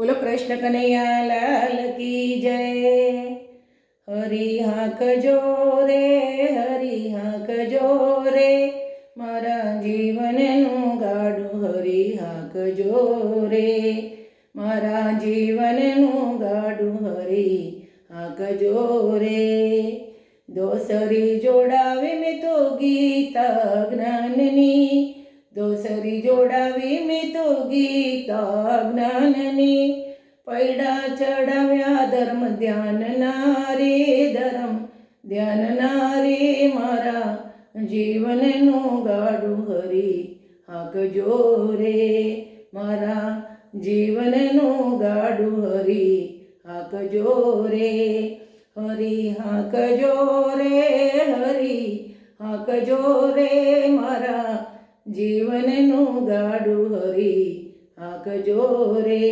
બોલો કૃષ્ણ કનૈયા લાલ કી જય. હરી હાંક જો રે, હરી હાંક જો રે. મારા જીવનનું ગાડું હરી હાંક જો રે. મારા જીવનનું ગાડું હરી હાંક જો રે. દોસરી જોડાવે મેં તો ગીતા જ્ઞાનની. દોસરી જોડાવી મેં તો ગીતા જ્ઞાનની. પૈડા ચડાવ્યા ધર્મ ધ્યાનના રે ધર્મ ધ્યાનના રે મારા. જીવનનું ગાડું હરી હાંકજો રે મારા જીવનનું ગાડું હરી હાંકજો રે હરી હાંકજો રે હરી હાંકજો રે મારા. જીવનનું ગાડું હરી હાંકજો રે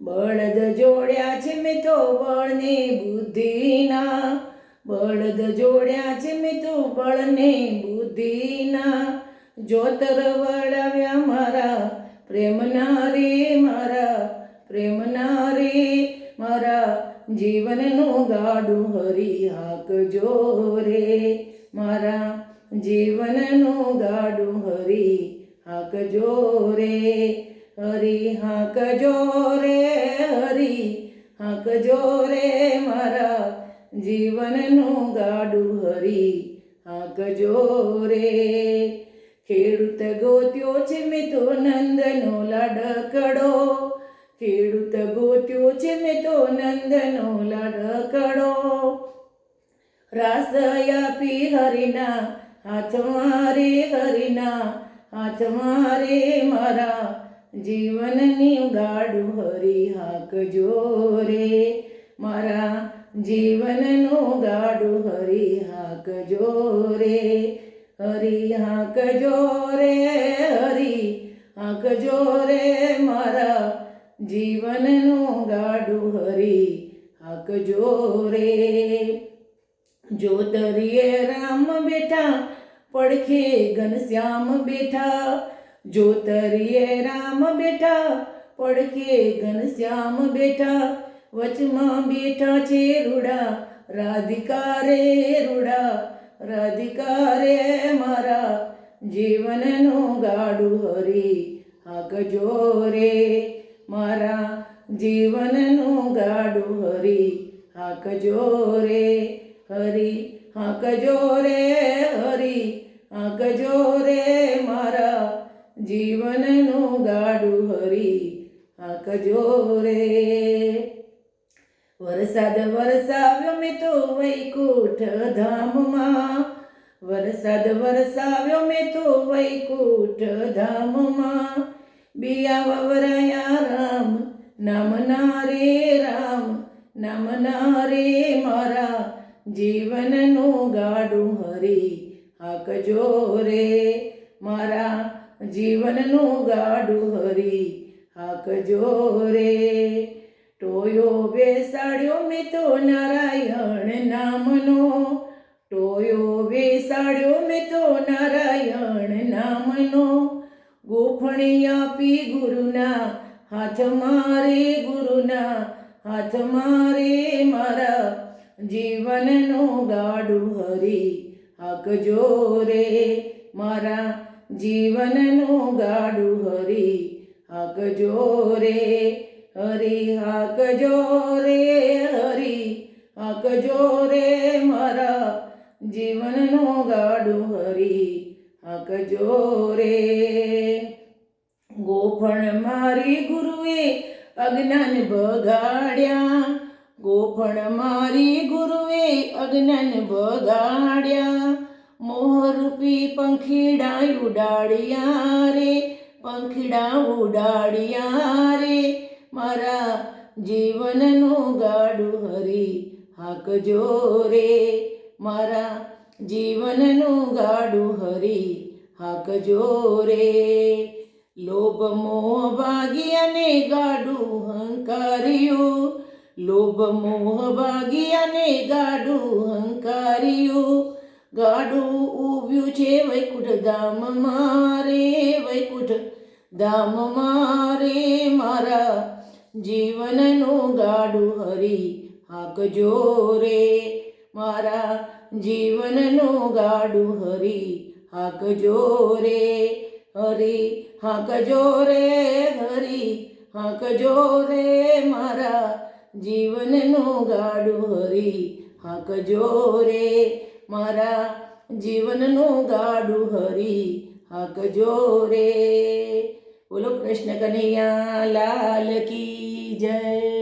બળદ જોડ્યા છે મેં તો બળને બુદ્ધિના. બળદ જોડ્યા છે મેં તો બળને બુદ્ધિના. જોતર વળાવ્યા મારા પ્રેમના રે મારા પ્રેમના રે મારા. જીવનનું ગાડું હરી હાંકજો રે મારા જીવનનું ગાડું હરી હાંકજો રે હરી હાંકજો રે હરી હાંકજો રે મારા જીવનનું ગાડું હરી હાંકજો રે ખેડૂત ગોત્યો છે મેં તો નંદનો લાડકડો, ખેડૂત ગોત્યો છે મેં તો નંદનો લાડકડો. રાસ આપી હરિના હાથમાં રે હરિના હાથમાં રે મારા જીવનની ગાડું હરી હાકજો રે મારા જીવનનું ગાડું હરી હાકજો રે હરી હાકજો રે હરી હાકજો રે મારા જીવનનું ગાડું હરી હાકજો રે જોતરીએ રામ બેઠા, પડખે ઘનશ્યામ બેઠા. જોતરીએ રામ બેઠા, પડખે ઘનશ્યામ બેઠા. વચમાં બેઠા છે રૂડા રાધિકા રે રૂડા રાધિકા રે મારા. જીવનનું ગાડું હરી હાકજો રે મારા જીવનનું ગાડું હરી હાકજો રે હરી હાંકજો રે હરી હાંકજો રે મારા જીવનનું ગાડું હરી હાંકજો રે વરસાદ વરસાવ્યો મેં તો વૈકુંઠ ધામમાં. વરસાદ વરસાવ્યો મેં તો વૈકુંઠ ધામમાં. બિયા વવરાયા રામ નામના રે રામ નામના રે મારા જીવનનું ગાડું હરી, હાકજો રે. મારા જીવનનું ગાડું હરી, હાકજો રે. ટોયો બેસાડ્યો મેં તો નારાયણ નામનો. ટોયો બેસાડ્યો મેં તો નારાયણ નામનો. ગોફણી આપી ગુરુના હાથ મારે, ગુરુના હાથ મારે મારા જીવનનું ગાડું હરી હાકજો રે. મારા જીવનનું ગાડું હરી હાકજો રે. હરી હાકજો રે, હરી હાકજો રે. મારા જીવનનું ગાડું હરી હાકજો રે. ગોફણ મારી ગુરુએ અજ્ઞાન બગાડ્યા ગોફણ મારી ગુરુએ અજ્ઞાન બગાડ્યા. મોહરૂપી પંખીડા ઉડાડ્યા રે, પંખીડા ઉડાડ્યા રે. મારા જીવનનું ગાડું હરી હાકજો રે. મારા જીવનનું ગાડું હરી હાકજો રે. લોભ મોહ ભાગી અને ગાડું હંકાર્યું. લોભ મોહ ભાગી અને ગાડું હંકાર્યું. ગાડું ઊભ્યું છે વૈકુંઠ ધામ મારે, વૈકુંઠ ધામ મારે. મારા જીવનનું ગાડું હરી હાકજો રે. મારા જીવનનું ગાડું હરી હાકજો રે. હરી હાકજો રે, હરી હાકજો રે. મારા જીવનનું ગાડું હરી હાકજો રે મારા જીવનનું ગાડું હરી હાકજો રે બોલો કૃષ્ણ કનૈયા, લાલ કી જય.